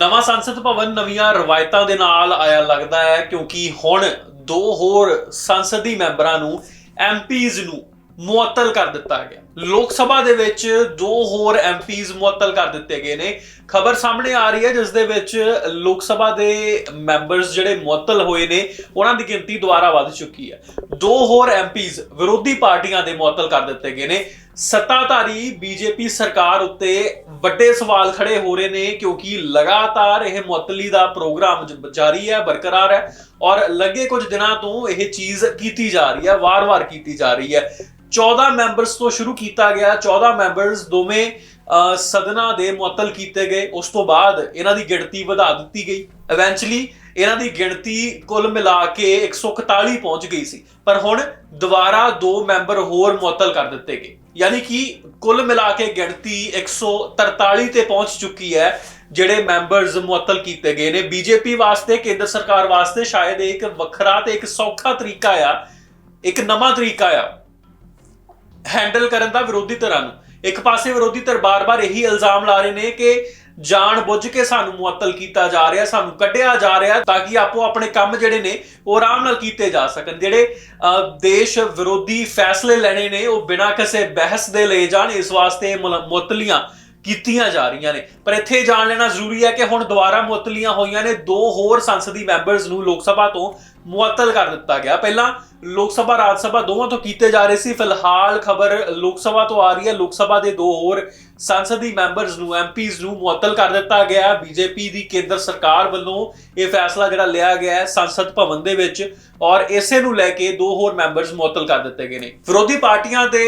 ਨਵਾਂ ਸੰਸਦ ਭਵਨ ਨਵੀਆਂ ਰਵਾਇਤਾਂ ਦੇ ਨਾਲ ਆਇਆ ਲੱਗਦਾ ਹੈ, ਕਿਉਂਕਿ ਹੁਣ ਦੋ ਹੋਰ ਸੰਸਦੀ ਮੈਂਬਰਾਂ ਨੂੰ ਐਮਪੀਜ਼ ਨੂੰ ਮੁਅੱਤਲ ਕਰ ਦਿੱਤਾ ਗਿਆ। ਲੋਕ ਸਭਾ ਦੇ ਵਿੱਚ ਦੋ ਹੋਰ ਐਮਪੀਜ਼ ਮੁਅੱਤਲ ਕਰ ਦਿੱਤੇ ਗਏ ਨੇ। ਖਬਰ ਸਾਹਮਣੇ ਆ ਰਹੀ ਹੈ, ਜਿਸ ਦੇ ਵਿੱਚ ਲੋਕ ਸਭਾ ਦੇ ਮੈਂਬਰਸ ਜਿਹੜੇ ਮੁਅੱਤਲ ਹੋਏ ਨੇ, ਉਹਨਾਂ ਦੀ ਗਿਣਤੀ ਦੁਬਾਰਾ ਵੱਧ ਚੁੱਕੀ ਹੈ। ਦੋ ਹੋਰ ਐਮਪੀਜ਼ ਵਿਰੋਧੀ ਪਾਰਟੀਆਂ ਦੇ ਮੁਅੱਤਲ ਕਰ ਦਿੱਤੇ ਗਏ ਨੇ। ਸੱਤਾਧਾਰੀ ਬੀਜੇਪੀ ਸਰਕਾਰ ਉੱਤੇ ਵੱਡੇ ਸਵਾਲ ਖੜੇ ਹੋ ਰਹੇ ਨੇ ਕਿਉਂਕਿ ਲਗਾਤਾਰ ਇਹ ਮੁਅੱਤਲੀ ਦਾ ਪ੍ਰੋਗਰਾਮ ਜਾਰੀ ਹੈ ਬਰਕਰਾਰ ਹੈ ਔਰ ਲੱਗੇ ਕੁਝ ਦਿਨਾਂ ਤੋਂ ਇਹ ਚੀਜ਼ ਕੀਤੀ ਜਾ ਰਹੀ ਹੈ ਵਾਰ-ਵਾਰ ਕੀਤੀ ਜਾ ਰਹੀ ਹੈ। 14 ਮੈਂਬਰਸ ਤੋਂ ਸ਼ੁਰੂ ਕੀਤਾ ਗਿਆ 14 ਮੈਂਬਰਸ ਦੋਵੇਂ ਅਹ, ਸਦਨਾਂ ਦੇ ਮੁਅੱਤਲ ਕੀਤੇ ਗਏ। ਉਸ ਤੋਂ ਬਾਅਦ ਇਹਨਾਂ ਦੀ ਗਿਣਤੀ ਵਧਾ ਦਿੱਤੀ ਗਈ। ਇਵੈਂਚੁਅਲੀ ਇਹਨਾਂ ਦੀ ਗਿਣਤੀ ਕੁੱਲ ਮਿਲਾ ਕੇ 141 ਪਹੁੰਚ ਗਈ ਸੀ। ਪਰ ਹੁਣ ਦੁਬਾਰਾ ਦੋ ਮੈਂਬਰ ਹੋਰ ਮੁਅੱਤਲ ਕਰ ਦਿੱਤੇ ਗਏ। ਯਾਨੀ ਕਿ ਕੁੱਲ ਮਿਲਾ ਕੇ ਗਿਣਤੀ 143 ਤੇ ਪਹੁੰਚ ਚੁੱਕੀ ਹੈ, ਜਿਹੜੇ ਮੈਂਬਰਸ ਮੁਅੱਤਲ ਕੀਤੇ ਗਏ ਨੇ। ਬੀਜੇਪੀ ਵਾਸਤੇ, ਕੇਂਦਰ ਸਰਕਾਰ ਵਾਸਤੇ ਸ਼ਾਇਦ ਇਹ ਇੱਕ ਵੱਖਰਾ ਤੇ ਇੱਕ ਸੌਖਾ ਤਰੀਕਾ ਆ, ਇੱਕ ਨਵਾਂ ਤਰੀਕਾ ਆ ਹੈਂਡਲ ਕਰਨ ਦਾ ਵਿਰੋਧੀ ਧਿਰਾਂ ਨੂੰ। ਇੱਕ ਪਾਸੇ ਵਿਰੋਧੀ ਧਿਰ ਬਾਰ-ਬਾਰ ਇਹੀ ਇਲਜ਼ਾਮ ਲਾ ਰਹੇ ਨੇ ਕਿ ਜਾਣ ਕੇ ਸਾਨੂੰ ਮੁਅੱਤਲ ਕੀਤਾ ਜਾ ਰਿਹਾ, ਸਾਨੂੰ ਕੱਢਿਆ ਜਾ ਰਿਹਾ ਤਾਂ ਕਿ ਆਪੋ ਆਪਣੇ ਕੰਮ ਜਿਹੜੇ ਨੇ ਉਹ ਆਰਾਮ ਨਾਲ ਕੀਤੇ ਜਾ ਸਕਣ। ਜਿਹੜੇ ਦੇਸ਼ ਵਿਰੋਧੀ ਫੈਸਲੇ ਲੈਣੇ ਨੇ, ਉਹ ਬਿਨਾਂ ਕਿਸੇ ਬਹਿਸ ਦੇ ਲਏ ਜਾਣ, ਇਸ ਵਾਸਤੇ ਮੁਲ- ਮੁਅੱਤਲੀਆਂ ਕੀਤੀਆਂ ਜਾ ਰਹੀਆਂ ਨੇ। ਪਰ ਇੱਥੇ ਇਹ ਜਾਣ ਲੈਣਾ ਜ਼ਰੂਰੀ ਹੈ ਕਿ ਹੁਣ ਦੁਬਾਰਾ ਮੁਅੱਤਲੀਆਂ ਹੋਈਆਂ ਨੇ, ਦੋ ਹੋਰ ਸੰਸਦੀ ਮੈਂਬਰਸ ਨੂੰ ਲੋਕ ਸਭਾ ਤੋਂ ਮੁਅੱਤਲ ਕਰ ਦਿੱਤਾ ਗਿਆ। ਪਹਿਲਾਂ ਲੋਕ ਸਭਾ, ਰਾਜ ਸਭਾ ਦੋਵਾਂ ਤੋਂ ਕੀਤੇ ਜਾ ਰਹੇ ਸੀ। ਫਿਲਹਾਲ ਖਬਰ ਲੋਕ ਸਭਾ ਤੋਂ ਆ ਰਹੀ ਹੈ। ਲੋਕ ਸਭਾ ਦੇ ਦੋ ਹੋਰ ਸੰਸਦੀ ਮੈਂਬਰਸ ਨੂੰ, ਐਮਪੀਜ਼ ਨੂੰ ਮੁਅੱਤਲ ਕਰ ਦਿੱਤਾ ਗਿਆ। ਹੈ ਬੀਜੇਪੀ ਦੀ ਕੇਂਦਰ ਸਰਕਾਰ ਵੱਲੋਂ ਇਹ ਫੈਸਲਾ ਜਿਹੜਾ ਲਿਆ ਗਿਆ ਹੈ ਸੰਸਦ ਭਵਨ ਦੇ ਵਿੱਚ ਔਰ ਇਸੇ ਨੂੰ ਲੈ ਕੇ ਦੋ ਹੋਰ ਮੈਂਬਰਸ ਮੁਅੱਤਲ ਕਰ ਦਿੱਤੇ ਗਏ ਨੇ। ਵਿਰੋਧੀ ਪਾਰਟੀਆਂ ਦੇ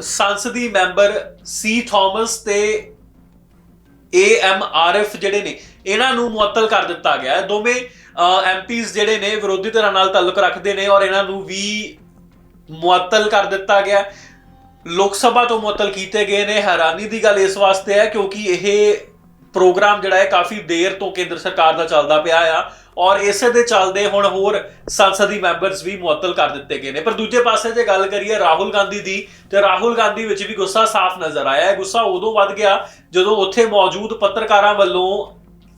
ਸੰਸਦੀ ਮੈਂਬਰ ਸੀ ਥਾਮਸ ਤੇ ਏਐਮਆਰਐਫ ਜਿਹੜੇ ਨੇ, ਇਹਨਾਂ ਨੂੰ ਮੁਅੱਤਲ ਕਰ ਦਿੱਤਾ ਗਿਆ ਹੈ। ਦੋਵੇਂ ਐਮਪੀਜ਼ ਜਿਹੜੇ ਨੇ ਵਿਰੋਧੀ ਧਿਰਾਂ ਨਾਲ ਤਾਲੁਕ ਰੱਖਦੇ ਨੇ ਔਰ ਇਹਨਾਂ ਨੂੰ ਵੀ ਮੁਅੱਤਲ ਕਰ ਦਿੱਤਾ ਗਿਆ ਲੋਕ ਸਭਾ ਤੋਂ ਮੁਅੱਤਲ ਕੀਤੇ ਗਏ ਨੇ। ਹੈਰਾਨੀ ਦੀ ਗੱਲ ਇਸ ਵਾਸਤੇ ਹੈ ਕਿਉਂਕਿ ਇਹ ਪ੍ਰੋਗਰਾਮ ਜਿਹੜਾ ਹੈ ਕਾਫੀ ਦੇਰ ਤੋਂ ਕੇਂਦਰ ਸਰਕਾਰ ਦਾ ਚੱਲਦਾ ਪਿਆ ਆ ਔਰ ਇਸੇ ਦੇ ਚੱਲਦੇ ਹੁਣ ਹੋਰ ਸੰਸਦੀ ਮੈਂਬਰਸ ਵੀ ਮੁਅੱਤਲ ਕਰ ਦਿੱਤੇ ਗਏ ਨੇ। ਪਰ ਦੂਜੇ ਪਾਸੇ ਜੇ ਗੱਲ ਕਰੀਏ ਰਾਹੁਲ ਗਾਂਧੀ ਦੀ, ਤੇ ਰਾਹੁਲ ਗਾਂਧੀ ਵਿੱਚ ਵੀ ਗੁੱਸਾ ਸਾਫ਼ ਨਜ਼ਰ ਆਇਆ ਹੈ। ਗੁੱਸਾ ਉਦੋਂ ਵੱਧ ਗਿਆ ਜਦੋਂ ਉੱਥੇ ਮੌਜੂਦ ਪੱਤਰਕਾਰਾਂ ਵੱਲੋਂ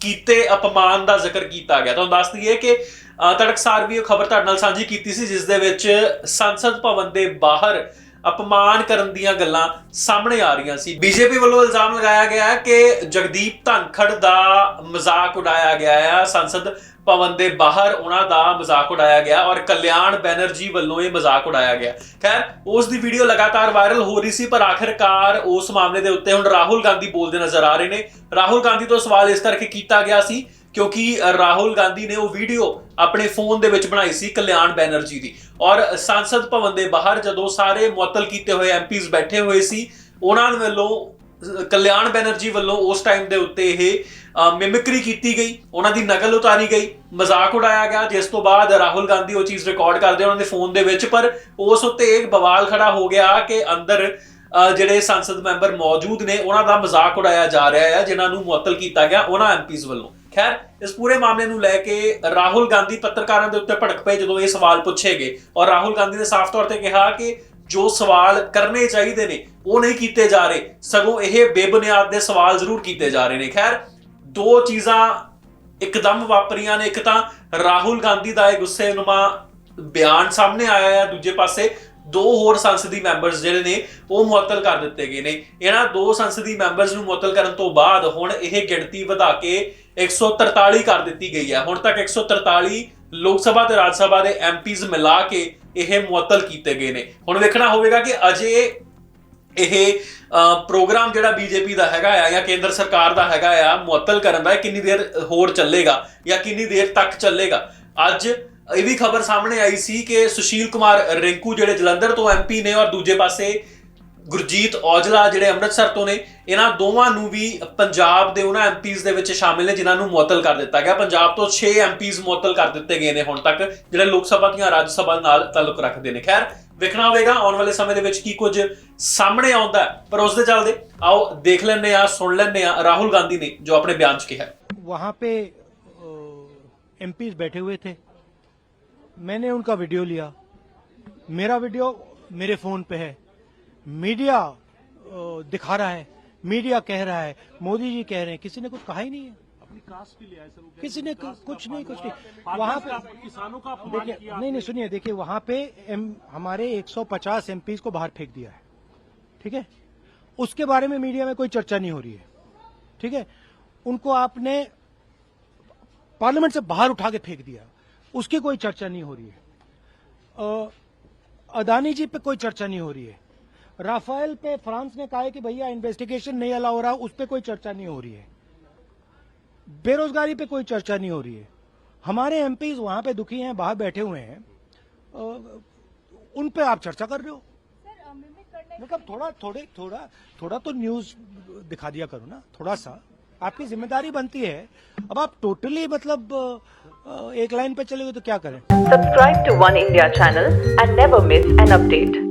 ਕੀਤੇ ਅਪਮਾਨ ਦਾ ਜ਼ਿਕਰ ਕੀਤਾ ਗਿਆ। ਤੁਹਾਨੂੰ ਦੱਸ ਦਈਏ ਕਿ ਅ, ਤੜਕਸਾਰ ਵੀ ਉਹ ਖਬਰ ਤੁਹਾਡੇ ਨਾਲ ਸਾਂਝੀ ਕੀਤੀ ਸੀ ਜਿਸ ਦੇ ਵਿੱਚ ਸੰਸਦ ਭਵਨ ਦੇ ਬਾਹਰ ਅਪਮਾਨ ਕਰਨ ਦੀਆਂ ਗੱਲਾਂ ਸਾਹਮਣੇ ਆ ਰਹੀਆਂ ਸੀ। ਬੀਜੇਪੀ ਵੱਲੋਂ ਇਲਜ਼ਾਮ ਲਗਾਇਆ ਗਿਆ ਹੈ ਕਿ ਜਗਦੀਪ ਧਨਖੜ ਦਾ ਮਜ਼ਾਕ ਉਡਾਇਆ ਗਿਆ ਹੈ। ਸੰਸਦ ਭਵਨ ਦੇ ਬਾਹਰ ਉਹਨਾਂ ਦਾ ਮਜ਼ਾਕ ਉਡਾਇਆ ਗਿਆ ਔਰ ਕਲਿਆਣ ਬੈਨਰਜੀ ਵੱਲੋਂ ਇਹ ਮਜ਼ਾਕ ਉਡਾਇਆ ਗਿਆ। ਖੈਰ, ਉਸ ਦੀ ਵੀਡੀਓ ਲਗਾਤਾਰ ਵਾਇਰਲ ਹੋ ਰਹੀ ਸੀ, ਪਰ ਆਖਿਰਕਾਰ ਉਸ ਮਾਮਲੇ ਦੇ ਉੱਤੇ ਹੁਣ ਰਾਹੁਲ ਗਾਂਧੀ ਬੋਲਦੇ ਨਜ਼ਰ ਆ ਰਹੇ ਨੇ। ਰਾਹੁਲ ਗਾਂਧੀ ਤੋਂ ਸਵਾਲ ਇਸ ਕਰਕੇ ਕੀਤਾ ਗਿਆ ਸੀ ਕਿਉਂਕਿ ਰਾਹੁਲ ਗਾਂਧੀ ਨੇ ਉਹ ਵੀਡੀਓ ਆਪਣੇ ਫੋਨ ਦੇ ਵਿੱਚ ਬਣਾਈ ਸੀ ਕਲਿਆਣ ਬੈਨਰਜੀ ਦੀ। ਔਰ ਸੰਸਦ ਭਵਨ ਦੇ ਬਾਹਰ ਜਦੋਂ ਸਾਰੇ ਮੁਅੱਤਲ ਕੀਤੇ ਹੋਏ ਐਮਪੀਜ਼ ਬੈਠੇ ਹੋਏ ਸੀ ਉਹਨਾਂ ਵੱਲੋਂ ਕਲਿਆਣ ਬੈਨਰਜੀ ਵੱਲੋਂ ਉਸ ਟਾਈਮ ਦੇ ਉੱਤੇ ਇਹ ਮਿਮਿਕਰੀ ਕੀਤੀ ਗਈ। ਉਹਨਾਂ ਦੀ ਨਕਲ ਉਤਾਰੀ ਗਈ। ਮਜ਼ਾਕ ਉਡਾਇਆ ਗਿਆ ਜਿਸ ਤੋਂ ਬਾਅਦ ਰਾਹੁਲ ਗਾਂਧੀ ਉਹ ਚੀਜ਼ ਰਿਕਾਰਡ ਕਰਦੇ ਉਹਨਾਂ ਦੇ ਫੋਨ ਦੇ ਵਿੱਚ। ਪਰ ਉਸ ਉੱਤੇ ਇੱਕ ਬਵਾਲ ਖੜਾ ਹੋ ਗਿਆ ਕਿ ਅੰਦਰ ਅਹ, ਜਿਹੜੇ ਸੰਸਦ ਮੈਂਬਰ ਮੌਜੂਦ ਨੇ ਉਹਨਾਂ ਦਾ ਮਜ਼ਾਕ ਉਡਾਇਆ ਜਾ ਰਿਹਾ ਹੈ ਜਿਨ੍ਹਾਂ ਨੂੰ ਮੁਅੱਤਲ ਕੀਤਾ ਗਿਆ ਉਹਨਾਂ ਐਮਪੀਜ਼ ਵੱਲੋਂ। ਖੈਰ, ਇਸ ਪੂਰੇ ਮਾਮਲੇ ਨੂੰ ਲੈ ਕੇ ਰਾਹੁਲ ਗਾਂਧੀ ਪੱਤਰਕਾਰਾਂ ਦੇ ਉੱਤੇ ਭੜਕ ਪਏ ਜਦੋਂ ਇਹ ਸਵਾਲ ਪੁੱਛੇ ਗਏ। ਔਰ ਰਾਹੁਲ ਗਾਂਧੀ ਨੇ ਸਾਫ਼ ਤੌਰ ਤੇ ਕਿਹਾ ਕਿ ਜੋ ਸਵਾਲ ਕਰਨੇ ਚਾਹੀਦੇ ਨੇ, ਉਹ ਨਹੀਂ ਕੀਤੇ ਜਾ ਰਹੇ। ਸਗੋਂ ਇਹ ਬੇਬੁਨਿਆਦ ਦੇ ਸਵਾਲ ਜ਼ਰੂਰ ਕੀਤੇ ਜਾ ਰਹੇ ਨੇ। ਖੈਰ, ਦੋ ਚੀਜ਼ਾਂ ਇੱਕਦਮ ਵਾਪਰੀਆਂ ਨੇ। ਇੱਕ ਤਾਂ ਰਾਹੁਲ ਗਾਂਧੀ ਦਾ ਇਹ ਗੁੱਸੇ ਨੁਮਾ ਬਿਆਨ ਸਾਹਮਣੇ ਆਇਆ ਹੈ। ਦੂਜੇ ਪਾਸੇ ਦੋ ਹੋਰ ਸੰਸਦੀ ਮੈਂਬਰਸ ਜਿਹੜੇ ਨੇ, ਉਹ ਮੁਅੱਤਲ ਕਰ ਦਿੱਤੇ ਗਏ ਨੇ। ਇਹਨਾਂ ਦੋ ਸੰਸਦੀ ਮੈਂਬਰਸ ਨੂੰ ਮੁਅੱਤਲ ਕਰਨ ਤੋਂ ਬਾਅਦ ਹੁਣ ਇਹ ਗਿਣਤੀ ਵਧਾ ਕੇ 143 ਕਰ ਦਿੱਤੀ ਗਈ ਹੈ। ਹੁਣ ਤੱਕ 143 ਲੋਕ ਸਭਾ ਤੇ ਰਾਜ ਸਭਾ ਦੇ ਐਮਪੀਜ਼ ਮਿਲਾ ਕੇ ਇਹ ਮੁਅੱਤਲ ਕੀਤੇ ਗਏ ਨੇ। ਹੁਣ ਵੇਖਣਾ ਹੋਵੇਗਾ ਕਿ ਅਜੇ ਇਹ ਪ੍ਰੋਗਰਾਮ ਜਿਹੜਾ ਬੀਜੇਪੀ ਦਾ ਹੈਗਾ ਆ ਜਾਂ ਕੇਂਦਰ ਸਰਕਾਰ ਦਾ ਹੈਗਾ ਆ, ਮੁਅੱਤਲ ਕਰਨ ਦਾ ਕਿੰਨੀ ਦੇਰ ਹੋਰ ਚੱਲੇਗਾ ਜਾਂ ਕਿੰਨੀ ਦੇਰ ਤੱਕ ਚੱਲੇਗਾ? ਅੱਜ ਇਹ ਵੀ ਖਬਰ ਸਾਹਮਣੇ ਆਈ ਸੀ ਕਿ ਸੁਸ਼ੀਲ ਕੁਮਾਰ ਰਿੰਕੂ ਜਿਹੜੇ ਜਲੰਧਰ ਤੋਂ ਐਮਪੀ ਨੇ ਔਰ ਦੂਜੇ ਪਾਸੇ ਗੁਰਜੀਤ ਔਜਲਾ ਜਿਹੜੇ ਅੰਮ੍ਰਿਤਸਰ ਤੋਂ ਨੇ ਇਹਨਾਂ ਦੋਵਾਂ ਨੂੰ ਵੀ ਪੰਜਾਬ ਦੇ ਉਹਨਾਂ ਐਮਪੀਜ਼ ਦੇ ਵਿੱਚ ਸ਼ਾਮਿਲ ਨੇ ਜਿਨ੍ਹਾਂ ਨੂੰ ਮੁਅੱਤਲ ਕਰ ਦਿੱਤਾ ਗਿਆ ਪੰਜਾਬ ਤੋਂ 6 ਐਮਪੀਜ਼ ਮੁਅੱਤਲ ਕਰ ਦਿੱਤੇ ਗਏ ਨੇ ਹੁਣ ਤੱਕ ਜਿਹੜੇ ਲੋਕ ਸਭਾ ਦੀਆਂ ਰਾਜ ਸਭਾ ਨਾਲ ਤਾਲੁਕ ਰੱਖਦੇ ਨੇ ਖੈਰ ਵੇਖਣਾ ਹੋਵੇਗਾ ਆਉਣ ਵਾਲੇ ਸਮੇਂ ਦੇ ਵਿੱਚ ਕੀ ਕੁਝ ਸਾਹਮਣੇ ਆਉਂਦਾ ਹੈ। ਪਰ ਉਸ ਦੇ ਚੱਲਦੇ ਆਓ ਦੇਖ ਲੈਂਦੇ ਆ ਸੁਣ ਲੈਂਦੇ ਆ ਰਾਹੁਲ ਗਾਂਧੀ ਨੇ ਜੋ ਆਪਣੇ ਬਿਆਨ 'ਚ ਕਿਹਾ ਹੈ। वहाँ पे एमपीज बैठे हुए थे मैंने उनका वीडियो लिया मेरा वीडियो मेरे फोन पे है मीडिया दिखा रहा है मीडिया कह रहा है मोदी जी कह रहे हैं किसी ने कुछ कहा ही नहीं है। अपनी कास्ट के लिए सर किसी ने कुछ नहीं कुछ नहीं। वहाँ पे किसानों का देखिए नहीं नहीं सुनिए देखिए वहाँ पे एम, हमारे 150 एमपीज को बाहर फेंक दिया है। ठीक है? उसके बारे में मीडिया में कोई चर्चा नहीं हो रही है। ठीक है? उनको आपने पार्लियामेंट से बाहर उठा के फेंक दिया। उसकी कोई चर्चा नहीं हो रही है। अदानी जी पे कोई चर्चा नहीं हो रही है। राफेल पे फ्रांस ने कहा है कि भैया इन्वेस्टिगेशन नहीं अलाउ हो रहा उस पर कोई चर्चा नहीं हो रही है। बेरोजगारी पे कोई चर्चा नहीं हो रही है। हमारे एमपीज वहाँ पे दुखी हैं बाहर बैठे हुए हैं। उन पे आप चर्चा कर रहे हो? सर मिमिक करने मतलब थोड़ा थोड़े थोड़ा थोड़ा तो न्यूज़ दिखा दिया करो ना थोड़ा सा। आपकी ज़िम्मेदारी बनती है। अब आप टोटली मतलब एक लाइन पे चले गए तो क्या करें? Subscribe to One India channel and never miss an update.